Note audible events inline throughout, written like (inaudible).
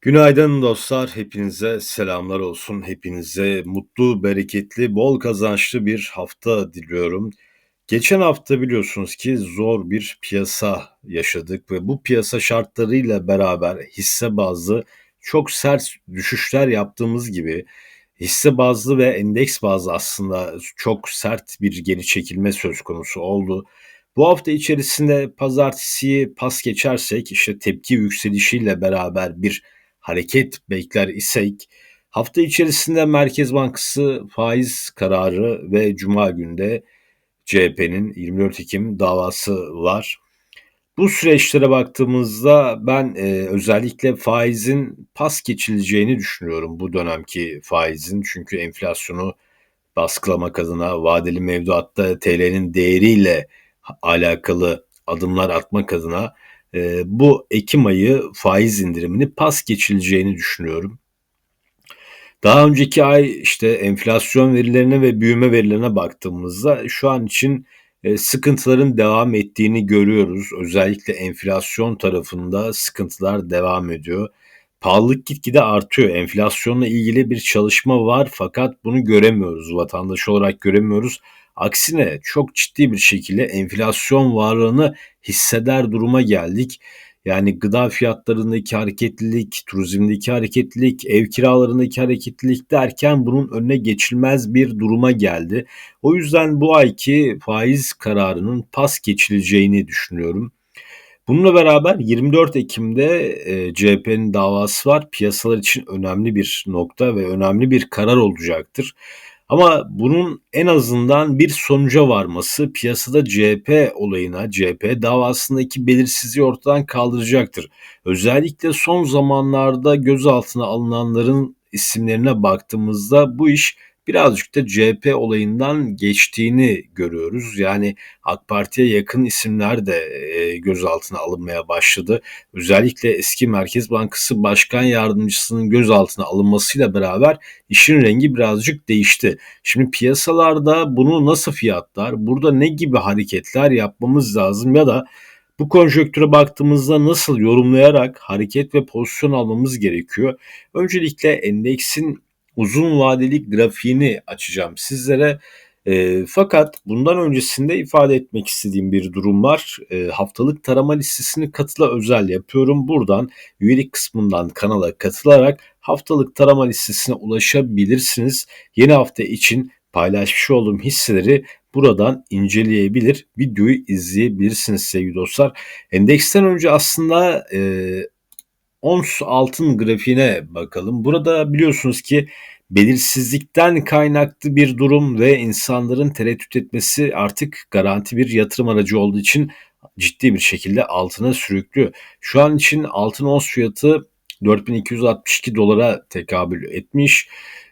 Günaydın dostlar, hepinize selamlar olsun. Hepinize mutlu, bereketli, bol kazançlı bir hafta diliyorum. Geçen hafta biliyorsunuz ki zor bir piyasa yaşadık ve bu piyasa şartlarıyla beraber hisse bazlı çok sert düşüşler yaptığımız gibi hisse bazlı ve endeks bazlı aslında çok sert bir geri çekilme söz konusu oldu. Bu hafta içerisinde pazartesiyi pas geçersek işte tepki yükselişiyle beraber bir hareket bekler isek hafta içerisinde Merkez Bankası faiz kararı ve Cuma günde CHP'nin 24 Ekim davası var. Bu süreçlere baktığımızda ben e, özellikle faizin pas geçileceğini düşünüyorum bu dönemki faizin. Çünkü enflasyonu baskılamak adına vadeli mevduatta TL'nin değeriyle alakalı adımlar atmak adına e, bu Ekim ayı faiz indirimini pas geçileceğini düşünüyorum. Daha önceki ay işte enflasyon verilerine ve büyüme verilerine baktığımızda şu an için e, sıkıntıların devam ettiğini görüyoruz. Özellikle enflasyon tarafında sıkıntılar devam ediyor. Pahalılık gitgide artıyor. Enflasyonla ilgili bir çalışma var fakat bunu göremiyoruz. Vatandaş olarak göremiyoruz. Aksine çok ciddi bir şekilde enflasyon varlığını hisseder duruma geldik. Yani gıda fiyatlarındaki hareketlilik, turizmdeki hareketlilik, ev kiralarındaki hareketlilik derken bunun önüne geçilmez bir duruma geldi. O yüzden bu ayki faiz kararının pas geçileceğini düşünüyorum. Bununla beraber 24 Ekim'de e, CHP'nin davası var. Piyasalar için önemli bir nokta ve önemli bir karar olacaktır. Ama bunun en azından bir sonuca varması piyasada CHP olayına, CHP davasındaki belirsizliği ortadan kaldıracaktır. Özellikle son zamanlarda gözaltına alınanların isimlerine baktığımızda bu iş birazcık da CHP olayından geçtiğini görüyoruz. Yani AK Parti'ye yakın isimler de e, gözaltına alınmaya başladı. Özellikle eski Merkez Bankası Başkan Yardımcısının gözaltına alınmasıyla beraber işin rengi birazcık değişti. Şimdi piyasalarda bunu nasıl fiyatlar, burada ne gibi hareketler yapmamız lazım ya da bu konjöktüre baktığımızda nasıl yorumlayarak hareket ve pozisyon almamız gerekiyor? Öncelikle endeksin uzun vadeli grafiğini açacağım sizlere. E, fakat bundan öncesinde ifade etmek istediğim bir durum var. E, haftalık tarama listesini katıla özel yapıyorum. Buradan üyelik kısmından kanala katılarak haftalık tarama listesine ulaşabilirsiniz. Yeni hafta için paylaşmış olduğum hisseleri buradan inceleyebilir, videoyu izleyebilirsiniz sevgili dostlar. Endeksten önce aslında e, ons altın grafiğine bakalım. Burada biliyorsunuz ki belirsizlikten kaynaklı bir durum ve insanların tereddüt etmesi artık garanti bir yatırım aracı olduğu için ciddi bir şekilde altına sürüklüyor. Şu an için altın ons fiyatı 4262 dolara tekabül etmiş.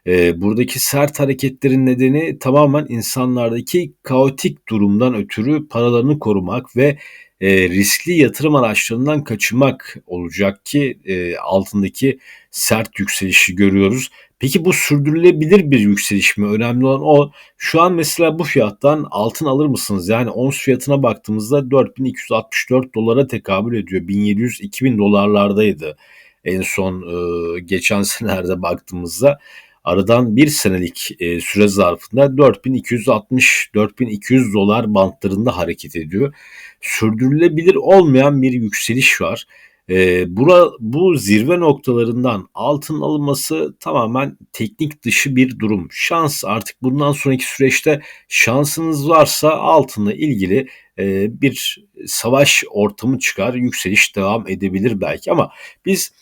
Ee, buradaki sert hareketlerin nedeni tamamen insanlardaki kaotik durumdan ötürü paralarını korumak ve e, riskli yatırım araçlarından kaçınmak olacak ki e, altındaki sert yükselişi görüyoruz. Peki bu sürdürülebilir bir yükseliş mi? Önemli olan o. Şu an mesela bu fiyattan altın alır mısınız? Yani ons fiyatına baktığımızda 4264 dolara tekabül ediyor. 1700-2000 dolarlardaydı en son e, geçen (laughs) senelerde baktığımızda. Aradan bir senelik e, süre zarfında 4260-4200 dolar bantlarında hareket ediyor. Sürdürülebilir olmayan bir yükseliş var. E, bura, bu zirve noktalarından altın alınması tamamen teknik dışı bir durum. Şans artık bundan sonraki süreçte şansınız varsa altınla ilgili e, bir savaş ortamı çıkar, yükseliş devam edebilir belki ama biz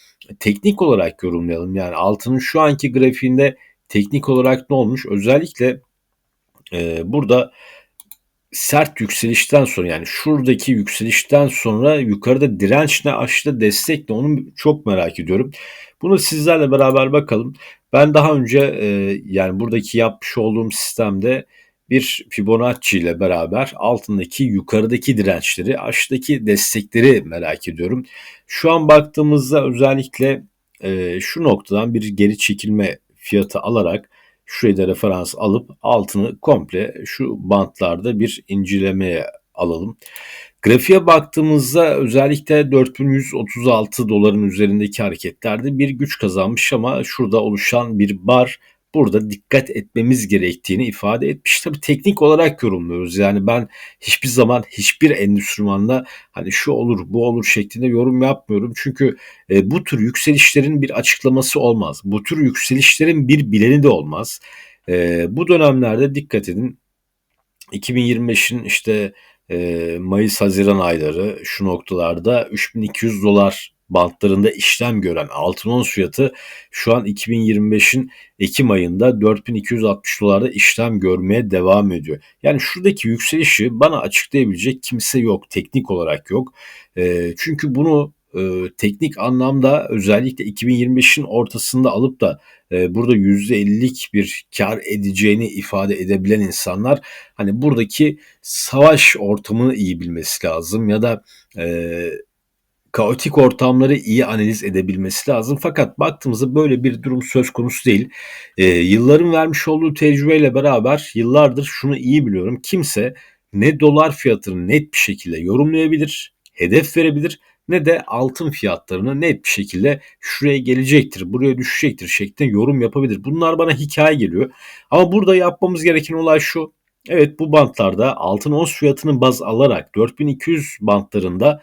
teknik olarak yorumlayalım. Yani altının şu anki grafiğinde teknik olarak ne olmuş? Özellikle e, burada sert yükselişten sonra yani şuradaki yükselişten sonra yukarıda direnç ne aşağıda destek ne onu çok merak ediyorum. Bunu sizlerle beraber bakalım. Ben daha önce e, yani buradaki yapmış olduğum sistemde bir Fibonacci ile beraber altındaki yukarıdaki dirençleri aşağıdaki destekleri merak ediyorum. Şu an baktığımızda özellikle e, şu noktadan bir geri çekilme fiyatı alarak şurayı da referans alıp altını komple şu bantlarda bir incelemeye alalım. Grafiğe baktığımızda özellikle 4136 doların üzerindeki hareketlerde bir güç kazanmış ama şurada oluşan bir bar burada dikkat etmemiz gerektiğini ifade etmiş. Tabii teknik olarak yorumluyoruz. Yani ben hiçbir zaman hiçbir endüstrümanla hani şu olur bu olur şeklinde yorum yapmıyorum. Çünkü e, bu tür yükselişlerin bir açıklaması olmaz. Bu tür yükselişlerin bir bileni de olmaz. E, bu dönemlerde dikkat edin 2025'in işte e, Mayıs-Haziran ayları şu noktalarda 3200 dolar bantlarında işlem gören altın ons fiyatı şu an 2025'in Ekim ayında 4260 dolarda işlem görmeye devam ediyor. Yani şuradaki yükselişi bana açıklayabilecek kimse yok. Teknik olarak yok. E, çünkü bunu e, teknik anlamda özellikle 2025'in ortasında alıp da e, burada %50'lik bir kar edeceğini ifade edebilen insanlar hani buradaki savaş ortamını iyi bilmesi lazım ya da e, kaotik ortamları iyi analiz edebilmesi lazım. Fakat baktığımızda böyle bir durum söz konusu değil. E, yılların vermiş olduğu tecrübeyle beraber yıllardır şunu iyi biliyorum. Kimse ne dolar fiyatını net bir şekilde yorumlayabilir, hedef verebilir ne de altın fiyatlarını net bir şekilde şuraya gelecektir, buraya düşecektir şeklinde yorum yapabilir. Bunlar bana hikaye geliyor. Ama burada yapmamız gereken olay şu. Evet bu bantlarda altın ons fiyatını baz alarak 4200 bantlarında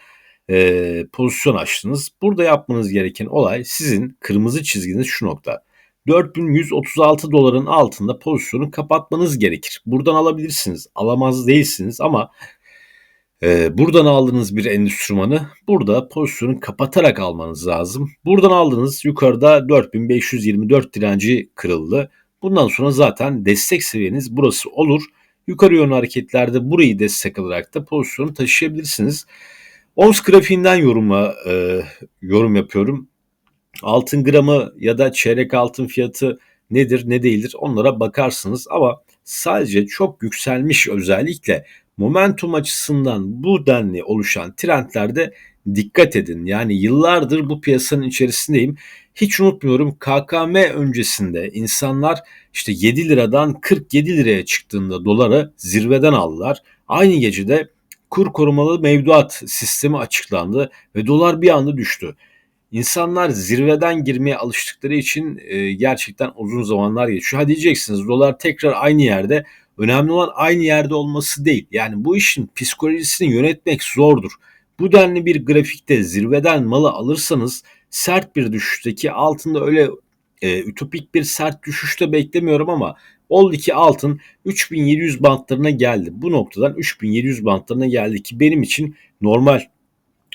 e, pozisyon açtınız. Burada yapmanız gereken olay sizin kırmızı çizginiz şu nokta. 4136 doların altında pozisyonu kapatmanız gerekir. Buradan alabilirsiniz. Alamaz değilsiniz ama e, buradan aldığınız bir enstrümanı burada pozisyonu kapatarak almanız lazım. Buradan aldığınız yukarıda 4524 direnci kırıldı. Bundan sonra zaten destek seviyeniz burası olur. Yukarı yönlü hareketlerde burayı destek alarak da pozisyonu taşıyabilirsiniz. Ons grafiğinden yoruma e, yorum yapıyorum. Altın gramı ya da çeyrek altın fiyatı nedir ne değildir onlara bakarsınız ama sadece çok yükselmiş özellikle momentum açısından bu denli oluşan trendlerde dikkat edin. Yani yıllardır bu piyasanın içerisindeyim. Hiç unutmuyorum KKM öncesinde insanlar işte 7 liradan 47 liraya çıktığında doları zirveden aldılar. Aynı gecede kur korumalı mevduat sistemi açıklandı ve dolar bir anda düştü. İnsanlar zirveden girmeye alıştıkları için e, gerçekten uzun zamanlar geçiyor. Ha diyeceksiniz dolar tekrar aynı yerde. Önemli olan aynı yerde olması değil. Yani bu işin psikolojisini yönetmek zordur. Bu denli bir grafikte zirveden malı alırsanız sert bir düşüşteki altında öyle e, ütopik bir sert düşüşte beklemiyorum ama oldu ki altın 3700 bantlarına geldi. Bu noktadan 3700 bantlarına geldi ki benim için normal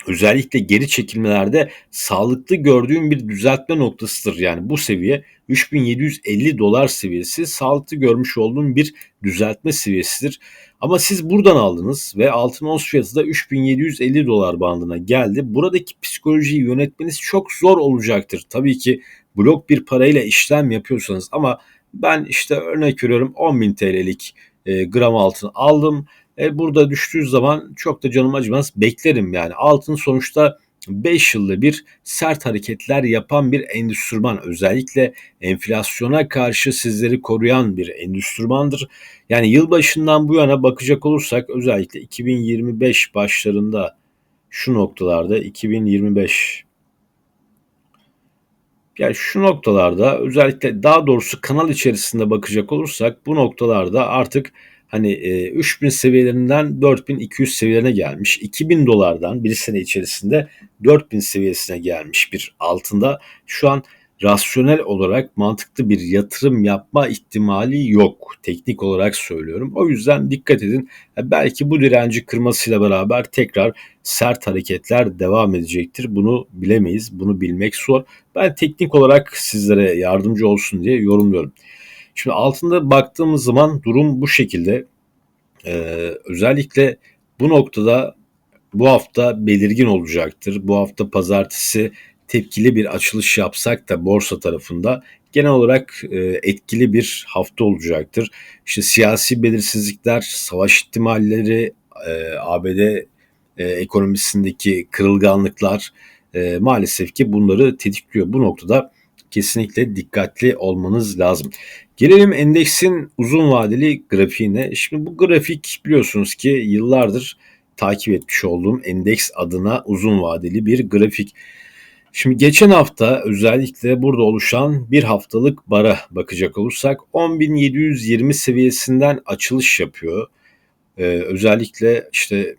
özellikle geri çekilmelerde sağlıklı gördüğüm bir düzeltme noktasıdır. Yani bu seviye 3750 dolar seviyesi sağlıklı görmüş olduğum bir düzeltme seviyesidir. Ama siz buradan aldınız ve altın ons fiyatı da 3750 dolar bandına geldi. Buradaki psikolojiyi yönetmeniz çok zor olacaktır. Tabii ki blok bir parayla işlem yapıyorsanız ama ben işte örnek veriyorum 10.000 TL'lik e, gram altın aldım. E, burada düştüğü zaman çok da canım acımaz beklerim yani. Altın sonuçta 5 yılda bir sert hareketler yapan bir endüstrüman. Özellikle enflasyona karşı sizleri koruyan bir endüstrümandır. Yani yılbaşından bu yana bakacak olursak özellikle 2025 başlarında şu noktalarda 2025 yani şu noktalarda özellikle daha doğrusu kanal içerisinde bakacak olursak bu noktalarda artık hani e, 3000 seviyelerinden 4200 seviyelerine gelmiş. 2000 dolardan bir sene içerisinde 4000 seviyesine gelmiş bir altında. Şu an rasyonel olarak mantıklı bir yatırım yapma ihtimali yok. Teknik olarak söylüyorum. O yüzden dikkat edin. Belki bu direnci kırmasıyla beraber tekrar sert hareketler devam edecektir. Bunu bilemeyiz. Bunu bilmek zor. Ben teknik olarak sizlere yardımcı olsun diye yorumluyorum. Şimdi altında baktığımız zaman durum bu şekilde. Ee, özellikle bu noktada bu hafta belirgin olacaktır. Bu hafta pazartesi tepkili bir açılış yapsak da borsa tarafında genel olarak e, etkili bir hafta olacaktır. İşte siyasi belirsizlikler, savaş ihtimalleri, e, ABD e, ekonomisindeki kırılganlıklar maalesef ki bunları tetikliyor. Bu noktada kesinlikle dikkatli olmanız lazım. Gelelim endeksin uzun vadeli grafiğine. Şimdi bu grafik biliyorsunuz ki yıllardır takip etmiş olduğum endeks adına uzun vadeli bir grafik. Şimdi geçen hafta özellikle burada oluşan bir haftalık bara bakacak olursak 10.720 seviyesinden açılış yapıyor. Ee, özellikle işte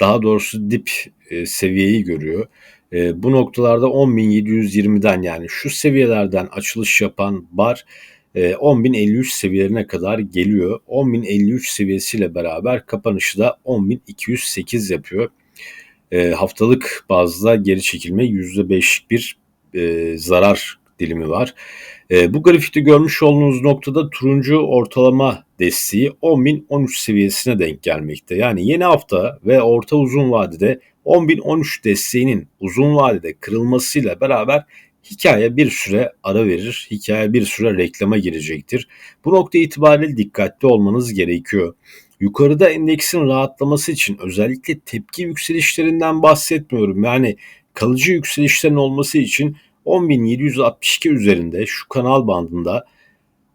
daha doğrusu dip e, seviyeyi görüyor. E, bu noktalarda 10.720'den yani şu seviyelerden açılış yapan bar e, 10.053 seviyelerine kadar geliyor. 10.053 seviyesiyle beraber kapanışı da 10.208 yapıyor. E, haftalık bazda geri çekilme %5'lik bir e, zarar dilimi var. E, bu grafikte görmüş olduğunuz noktada turuncu ortalama desteği 10.013 seviyesine denk gelmekte. Yani yeni hafta ve orta uzun vadede 10.013 desteğinin uzun vadede kırılmasıyla beraber hikaye bir süre ara verir. Hikaye bir süre reklama girecektir. Bu nokta itibariyle dikkatli olmanız gerekiyor. Yukarıda endeksin rahatlaması için özellikle tepki yükselişlerinden bahsetmiyorum. Yani kalıcı yükselişlerin olması için 10.762 üzerinde şu kanal bandında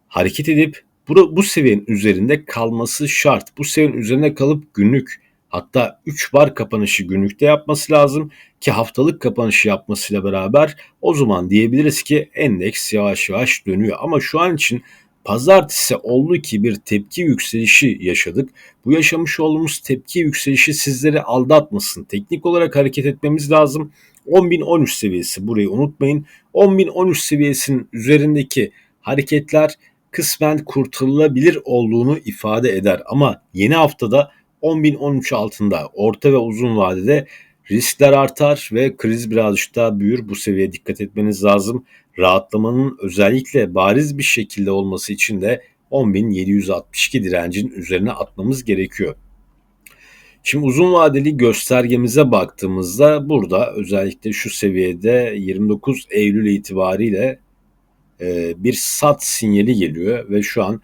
hareket edip bu, bu seviyenin üzerinde kalması şart. Bu seviyenin üzerine kalıp günlük hatta 3 bar kapanışı günlükte yapması lazım ki haftalık kapanışı yapmasıyla beraber o zaman diyebiliriz ki endeks yavaş yavaş dönüyor. Ama şu an için pazartesi oldu ki bir tepki yükselişi yaşadık. Bu yaşamış olduğumuz tepki yükselişi sizleri aldatmasın. Teknik olarak hareket etmemiz lazım. 10.013 seviyesi burayı unutmayın. 10.013 seviyesinin üzerindeki hareketler kısmen kurtarılabilir olduğunu ifade eder. Ama yeni haftada 10.013 altında orta ve uzun vadede riskler artar ve kriz birazcık daha büyür. Bu seviyeye dikkat etmeniz lazım. Rahatlamanın özellikle bariz bir şekilde olması için de 10.762 direncin üzerine atmamız gerekiyor. Şimdi uzun vadeli göstergemize baktığımızda burada özellikle şu seviyede 29 Eylül itibariyle e, bir sat sinyali geliyor ve şu an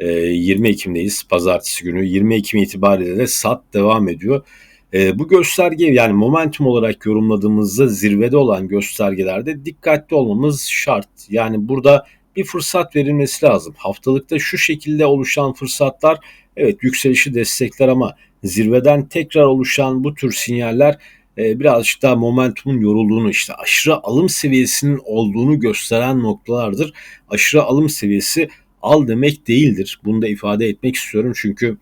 20 e, Ekim'deyiz pazartesi günü 20 Ekim itibariyle de sat devam ediyor. E, bu gösterge yani momentum olarak yorumladığımızda zirvede olan göstergelerde dikkatli olmamız şart. Yani burada bir fırsat verilmesi lazım. Haftalıkta şu şekilde oluşan fırsatlar evet yükselişi destekler ama zirveden tekrar oluşan bu tür sinyaller e, birazcık daha momentumun yorulduğunu işte aşırı alım seviyesinin olduğunu gösteren noktalardır. Aşırı alım seviyesi al demek değildir. Bunu da ifade etmek istiyorum çünkü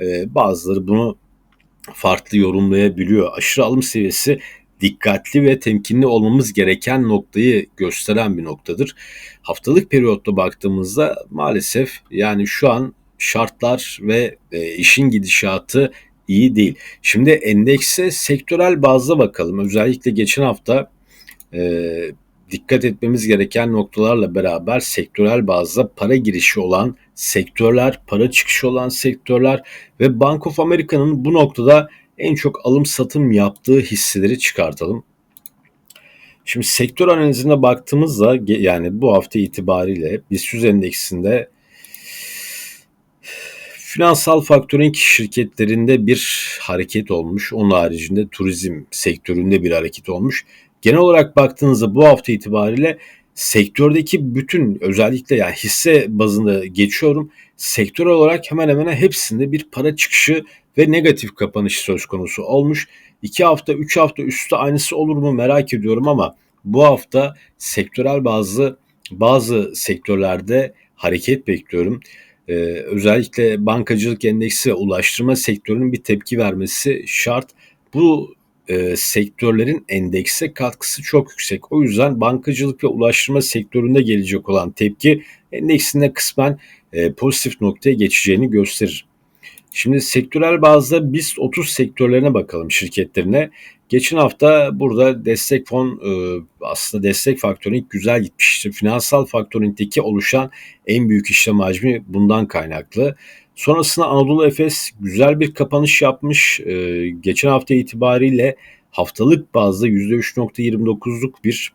e, bazıları bunu farklı yorumlayabiliyor. Aşırı alım seviyesi dikkatli ve temkinli olmamız gereken noktayı gösteren bir noktadır. Haftalık periyotta baktığımızda maalesef yani şu an şartlar ve e, işin gidişatı iyi değil. Şimdi endekse sektörel bazda bakalım. Özellikle geçen hafta e, dikkat etmemiz gereken noktalarla beraber sektörel bazda para girişi olan sektörler, para çıkışı olan sektörler ve Bank of America'nın bu noktada en çok alım satım yaptığı hisseleri çıkartalım. Şimdi sektör analizine baktığımızda yani bu hafta itibariyle BIST endeksinde finansal faktörün şirketlerinde bir hareket olmuş. Onun haricinde turizm sektöründe bir hareket olmuş. Genel olarak baktığınızda bu hafta itibariyle sektördeki bütün özellikle yani hisse bazında geçiyorum. Sektör olarak hemen hemen hepsinde bir para çıkışı ve negatif kapanış söz konusu olmuş. 2 hafta 3 hafta üstte aynısı olur mu merak ediyorum ama bu hafta sektörel bazı bazı sektörlerde hareket bekliyorum. Ee, özellikle bankacılık endeksi ve ulaştırma sektörünün bir tepki vermesi şart. Bu e, sektörlerin endekse katkısı çok yüksek. O yüzden bankacılık ve ulaştırma sektöründe gelecek olan tepki endeksinde kısmen e, pozitif noktaya geçeceğini gösterir. Şimdi sektörel bazda biz 30 sektörlerine bakalım şirketlerine. Geçen hafta burada destek fon e, aslında destek faktörün güzel gitmişti. Finansal faktöründeki oluşan en büyük işlem hacmi bundan kaynaklı. Sonrasında Anadolu Efes güzel bir kapanış yapmış. Ee, geçen hafta itibariyle haftalık bazda %3.29'luk bir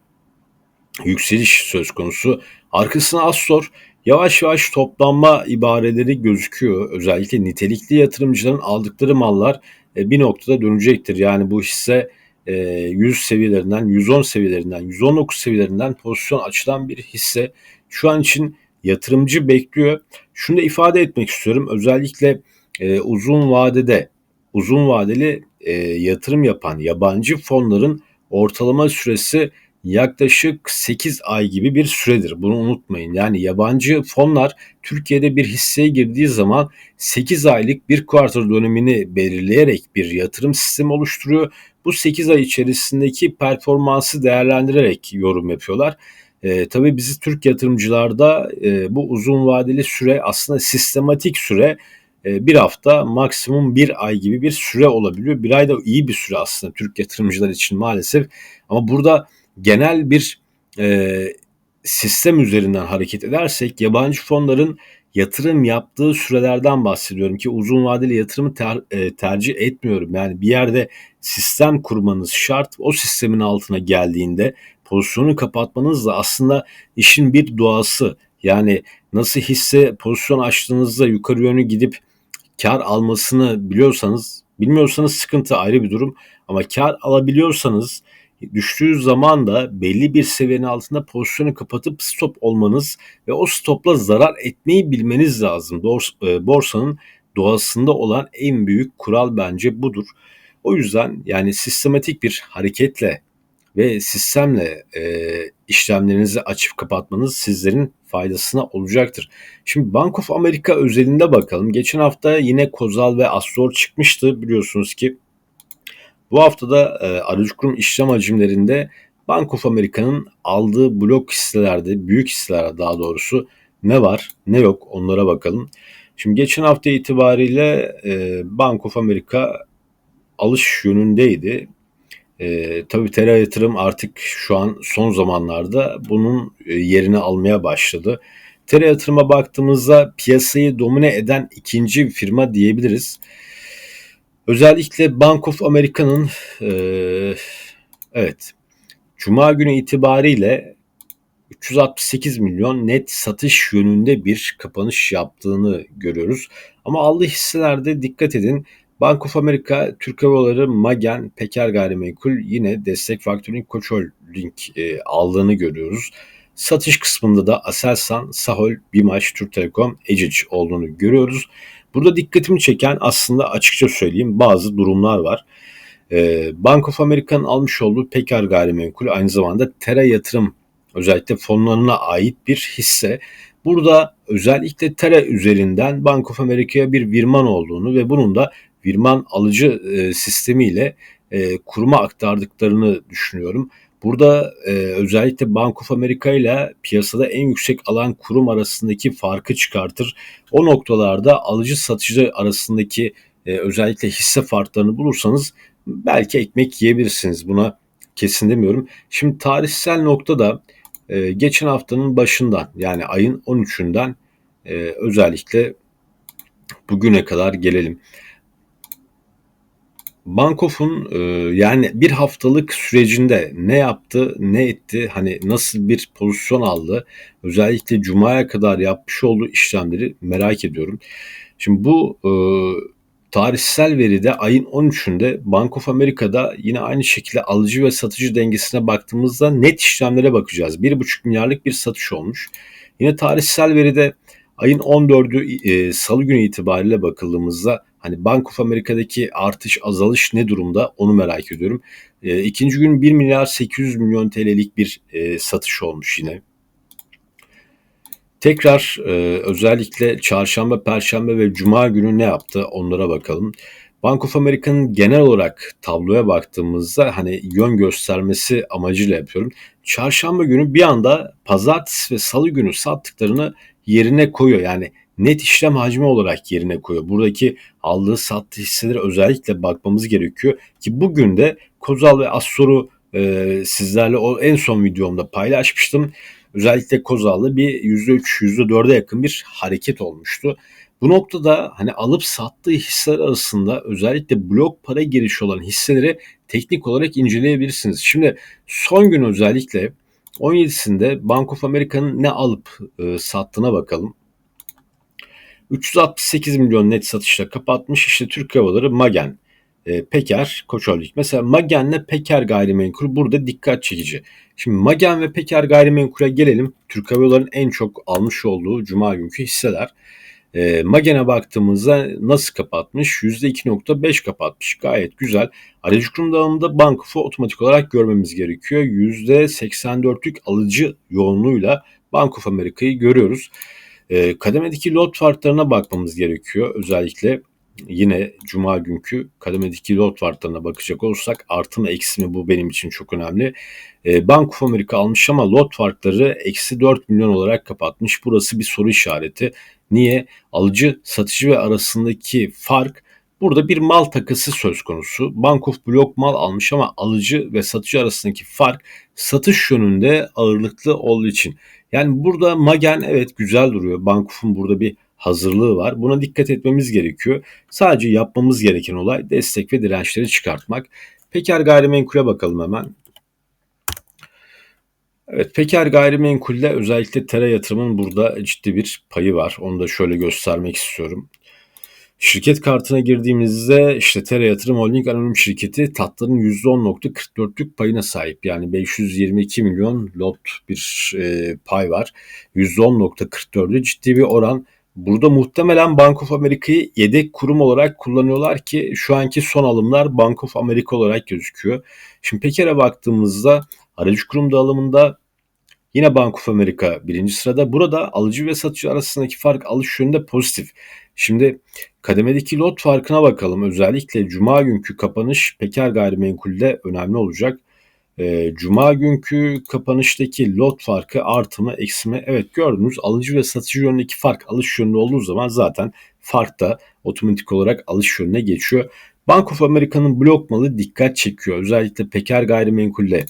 yükseliş söz konusu. Arkasına Astor yavaş yavaş toplanma ibareleri gözüküyor. Özellikle nitelikli yatırımcıların aldıkları mallar e, bir noktada dönecektir. Yani bu hisse 100 e, seviyelerinden, 110 seviyelerinden, 119 seviyelerinden pozisyon açılan bir hisse. Şu an için yatırımcı bekliyor. Şunu da ifade etmek istiyorum. Özellikle e, uzun vadede uzun vadeli e, yatırım yapan yabancı fonların ortalama süresi yaklaşık 8 ay gibi bir süredir. Bunu unutmayın. Yani yabancı fonlar Türkiye'de bir hisseye girdiği zaman 8 aylık bir kuartır dönemini belirleyerek bir yatırım sistemi oluşturuyor. Bu 8 ay içerisindeki performansı değerlendirerek yorum yapıyorlar. E, tabii bizi Türk yatırımcılarda e, bu uzun vadeli süre aslında sistematik süre e, bir hafta maksimum bir ay gibi bir süre olabiliyor. Bir ay da iyi bir süre aslında Türk yatırımcılar için maalesef. Ama burada genel bir e, sistem üzerinden hareket edersek yabancı fonların yatırım yaptığı sürelerden bahsediyorum ki uzun vadeli yatırımı ter, e, tercih etmiyorum. Yani bir yerde sistem kurmanız şart. O sistemin altına geldiğinde pozisyonu kapatmanız da aslında işin bir doğası. Yani nasıl hisse pozisyon açtığınızda yukarı yönü gidip kar almasını biliyorsanız, bilmiyorsanız sıkıntı ayrı bir durum. Ama kar alabiliyorsanız düştüğü zaman da belli bir seviyenin altında pozisyonu kapatıp stop olmanız ve o stopla zarar etmeyi bilmeniz lazım. E, borsanın doğasında olan en büyük kural bence budur. O yüzden yani sistematik bir hareketle ve sistemle e, işlemlerinizi açıp kapatmanız sizlerin faydasına olacaktır. Şimdi Bank of America özelinde bakalım. Geçen hafta yine Kozal ve Astor çıkmıştı biliyorsunuz ki. Bu haftada e, aracı kurum işlem hacimlerinde Bank of America'nın aldığı blok hisselerde, büyük hisseler daha doğrusu ne var ne yok onlara bakalım. Şimdi geçen hafta itibariyle e, Bank of America alış yönündeydi. E, tabii Tera yatırım artık şu an son zamanlarda bunun e, yerini almaya başladı. Tera yatırıma baktığımızda piyasayı domine eden ikinci firma diyebiliriz. Özellikle Bank of America'nın e, evet Cuma günü itibariyle 368 milyon net satış yönünde bir kapanış yaptığını görüyoruz. Ama aldığı hisselerde dikkat edin Bank of America, Türk Hava Magen, Peker Gayrimenkul yine destek faktörün Koç Holding e, aldığını görüyoruz. Satış kısmında da Aselsan, Sahol, Bimaş, Türk Telekom, Ecic olduğunu görüyoruz. Burada dikkatimi çeken aslında açıkça söyleyeyim bazı durumlar var. E, Bank of America'nın almış olduğu Peker Gayrimenkul aynı zamanda Tera Yatırım özellikle fonlarına ait bir hisse. Burada özellikle Tera üzerinden Bank of America'ya bir virman olduğunu ve bunun da virman alıcı e, sistemiyle e, kuruma aktardıklarını düşünüyorum. Burada e, özellikle Bank of America ile piyasada en yüksek alan kurum arasındaki farkı çıkartır. O noktalarda alıcı satıcı arasındaki e, özellikle hisse farklarını bulursanız belki ekmek yiyebilirsiniz. Buna kesin demiyorum. Şimdi tarihsel noktada e, geçen haftanın başından yani ayın 13'ünden e, özellikle bugüne kadar gelelim. Bankof'un e, yani bir haftalık sürecinde ne yaptı, ne etti, hani nasıl bir pozisyon aldı, özellikle Cuma'ya kadar yapmış olduğu işlemleri merak ediyorum. Şimdi bu e, tarihsel veride ayın 13'ünde Bank of America'da yine aynı şekilde alıcı ve satıcı dengesine baktığımızda net işlemlere bakacağız. 1,5 milyarlık bir satış olmuş. Yine tarihsel veride ayın 14'ü e, salı günü itibariyle bakıldığımızda Hani Bank of Amerika'daki artış azalış ne durumda onu merak ediyorum. E, ikinci gün 1 milyar 800 milyon TL'lik bir e, satış olmuş yine. Tekrar e, özellikle çarşamba, perşembe ve cuma günü ne yaptı onlara bakalım. Bank of America'nın genel olarak tabloya baktığımızda hani yön göstermesi amacıyla yapıyorum. Çarşamba günü bir anda pazartesi ve salı günü sattıklarını yerine koyuyor. Yani net işlem hacmi olarak yerine koyuyor. Buradaki aldığı sattığı hisselere özellikle bakmamız gerekiyor ki bugün de Kozal ve Assor'u e, sizlerle o en son videomda paylaşmıştım. Özellikle Kozal'da bir %3, %4'e yakın bir hareket olmuştu. Bu noktada hani alıp sattığı hisseler arasında özellikle blok para girişi olan hisseleri teknik olarak inceleyebilirsiniz. Şimdi son gün özellikle 17'sinde Bank of America'nın ne alıp e, sattığına bakalım. 368 milyon net satışla kapatmış. İşte Türk Havaları Magen, e, Peker, Koç Holding. Mesela Magen'le Peker gayrimenkul burada dikkat çekici. Şimdi Magen ve Peker gayrimenkule gelelim. Türk Hava Yolları'nın en çok almış olduğu cuma günkü hisseler. E, Magen'e baktığımızda nasıl kapatmış? %2.5 kapatmış. Gayet güzel. Aracı kurum dağılımında Bankof'u otomatik olarak görmemiz gerekiyor. %84'lük alıcı yoğunluğuyla Bank of America'yı görüyoruz. E, kademedeki lot farklarına bakmamız gerekiyor. Özellikle yine cuma günkü kademedeki lot farklarına bakacak olursak artı mı eksi mi bu benim için çok önemli. E, Bank of America almış ama lot farkları eksi 4 milyon olarak kapatmış. Burası bir soru işareti. Niye? Alıcı, satıcı ve arasındaki fark burada bir mal takısı söz konusu. Bank of blok mal almış ama alıcı ve satıcı arasındaki fark satış yönünde ağırlıklı olduğu için. Yani burada Magen evet güzel duruyor. Bankof'un burada bir hazırlığı var. Buna dikkat etmemiz gerekiyor. Sadece yapmamız gereken olay destek ve dirençleri çıkartmak. Peker gayrimenkule bakalım hemen. Evet, Peker Gayrimenkul'de özellikle Tera yatırımın burada ciddi bir payı var. Onu da şöyle göstermek istiyorum. Şirket kartına girdiğimizde işte Tera Yatırım Holding Anonim Şirketi tatların %10.44'lük payına sahip. Yani 522 milyon lot bir e, pay var. %10.44'ü ciddi bir oran. Burada muhtemelen Bank of America'yı yedek kurum olarak kullanıyorlar ki şu anki son alımlar Bank of America olarak gözüküyor. Şimdi Peker'e baktığımızda aracı kurum dağılımında yine Bank of America birinci sırada. Burada alıcı ve satıcı arasındaki fark alış yönünde pozitif. Şimdi kademedeki lot farkına bakalım. Özellikle cuma günkü kapanış Peker gayrimenkulde önemli olacak. E, Cuma günkü kapanıştaki lot farkı artı mı eksi mi? Evet gördünüz alıcı ve satıcı yönündeki fark alış yönünde olduğu zaman zaten fark da otomatik olarak alış yönüne geçiyor. Bank of America'nın blok malı dikkat çekiyor. Özellikle Peker gayrimenkulde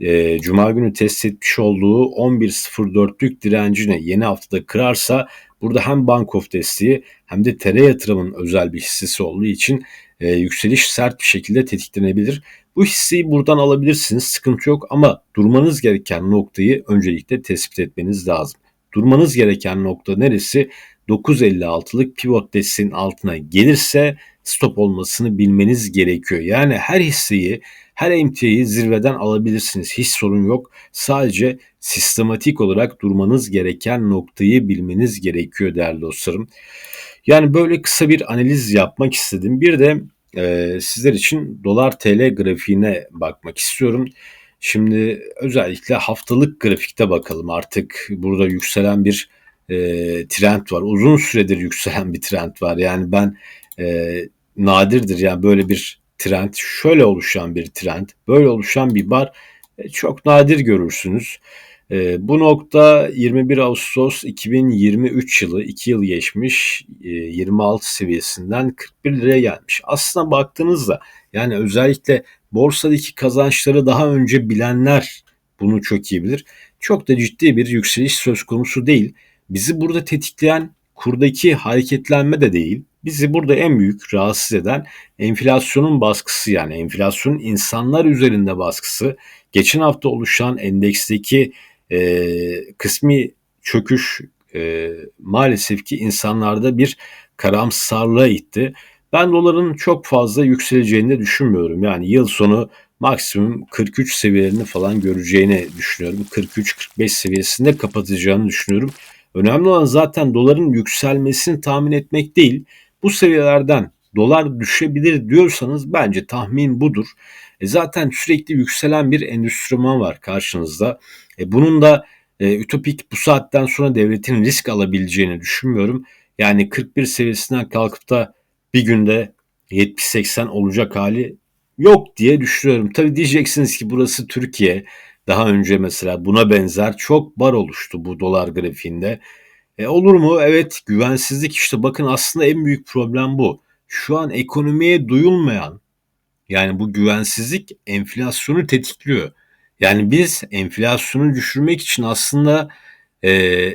e, Cuma günü test etmiş olduğu 11.04'lük direncini yeni haftada kırarsa burada hem Bank of desteği hem de TR yatırımın özel bir hissesi olduğu için e, yükseliş sert bir şekilde tetiklenebilir. Bu hisseyi buradan alabilirsiniz. Sıkıntı yok ama durmanız gereken noktayı öncelikle tespit etmeniz lazım. Durmanız gereken nokta neresi? 9.56'lık pivot desteğin altına gelirse stop olmasını bilmeniz gerekiyor. Yani her hisseyi, her emtiayı zirveden alabilirsiniz. Hiç sorun yok. Sadece sistematik olarak durmanız gereken noktayı bilmeniz gerekiyor değerli dostlarım. Yani böyle kısa bir analiz yapmak istedim. Bir de e, sizler için dolar TL grafiğine bakmak istiyorum. Şimdi özellikle haftalık grafikte bakalım. Artık burada yükselen bir e, trend var. Uzun süredir yükselen bir trend var. Yani ben e, nadirdir yani böyle bir trend, şöyle oluşan bir trend, böyle oluşan bir bar e, çok nadir görürsünüz. E, bu nokta 21 Ağustos 2023 yılı 2 yıl geçmiş e, 26 seviyesinden 41 liraya gelmiş. Aslına baktığınızda yani özellikle borsadaki kazançları daha önce bilenler bunu çok iyi bilir. Çok da ciddi bir yükseliş söz konusu değil. Bizi burada tetikleyen kurdaki hareketlenme de değil. Bizi burada en büyük rahatsız eden enflasyonun baskısı yani enflasyonun insanlar üzerinde baskısı. Geçen hafta oluşan endeksteki e, kısmi çöküş e, maalesef ki insanlarda bir karamsarlığa itti. Ben doların çok fazla yükseleceğini de düşünmüyorum. Yani yıl sonu maksimum 43 seviyelerini falan göreceğini düşünüyorum. 43-45 seviyesinde kapatacağını düşünüyorum. Önemli olan zaten doların yükselmesini tahmin etmek değil. Bu seviyelerden dolar düşebilir diyorsanız bence tahmin budur. E zaten sürekli yükselen bir endüstriman var karşınızda. E bunun da e, ütopik bu saatten sonra devletin risk alabileceğini düşünmüyorum. Yani 41 seviyesinden kalkıp da bir günde 70-80 olacak hali yok diye düşünüyorum. Tabii diyeceksiniz ki burası Türkiye. Daha önce mesela buna benzer çok bar oluştu bu dolar grafiğinde. E olur mu? Evet güvensizlik işte bakın aslında en büyük problem bu. Şu an ekonomiye duyulmayan yani bu güvensizlik enflasyonu tetikliyor. Yani biz enflasyonu düşürmek için aslında e,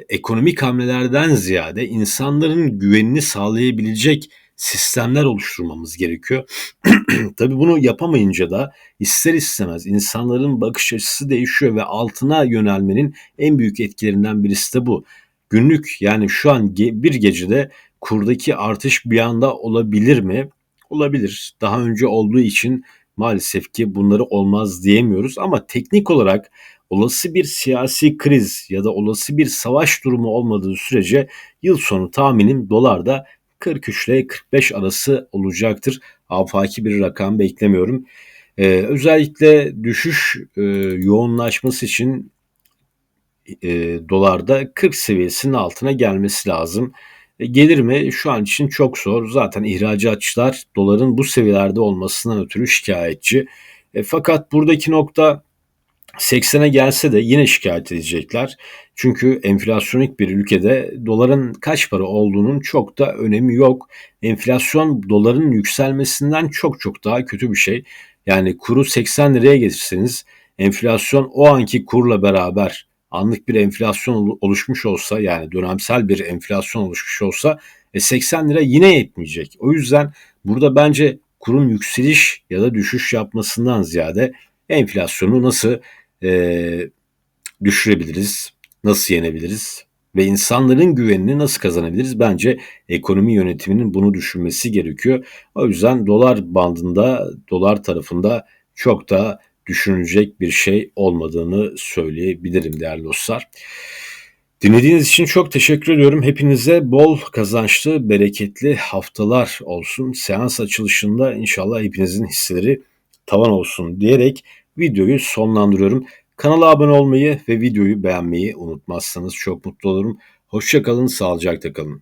ekonomik hamlelerden ziyade insanların güvenini sağlayabilecek sistemler oluşturmamız gerekiyor. (clears throat) Tabii bunu yapamayınca da ister istemez insanların bakış açısı değişiyor ve altına yönelmenin en büyük etkilerinden birisi de bu. Günlük yani şu an bir gecede kurdaki artış bir anda olabilir mi? Olabilir. Daha önce olduğu için maalesef ki bunları olmaz diyemiyoruz ama teknik olarak olası bir siyasi kriz ya da olası bir savaş durumu olmadığı sürece yıl sonu tahminim dolarda 43 ile 45 arası olacaktır. Afaki bir rakam beklemiyorum. Ee, özellikle düşüş e, yoğunlaşması için e, dolarda 40 seviyesinin altına gelmesi lazım. E, gelir mi? Şu an için çok zor. Zaten ihracatçılar doların bu seviyelerde olmasından ötürü şikayetçi. E, fakat buradaki nokta 80'e gelse de yine şikayet edecekler. Çünkü enflasyonik bir ülkede doların kaç para olduğunun çok da önemi yok. Enflasyon doların yükselmesinden çok çok daha kötü bir şey. Yani kuru 80 liraya getirseniz enflasyon o anki kurla beraber anlık bir enflasyon oluşmuş olsa yani dönemsel bir enflasyon oluşmuş olsa e 80 lira yine yetmeyecek. O yüzden burada bence kurun yükseliş ya da düşüş yapmasından ziyade enflasyonu nasıl e, düşürebiliriz, nasıl yenebiliriz ve insanların güvenini nasıl kazanabiliriz? Bence ekonomi yönetiminin bunu düşünmesi gerekiyor. O yüzden dolar bandında, dolar tarafında çok da düşünülecek bir şey olmadığını söyleyebilirim değerli dostlar. Dinlediğiniz için çok teşekkür ediyorum. Hepinize bol kazançlı, bereketli haftalar olsun. Seans açılışında inşallah hepinizin hisleri tavan olsun diyerek videoyu sonlandırıyorum. Kanala abone olmayı ve videoyu beğenmeyi unutmazsanız çok mutlu olurum. Hoşçakalın, sağlıcakla kalın.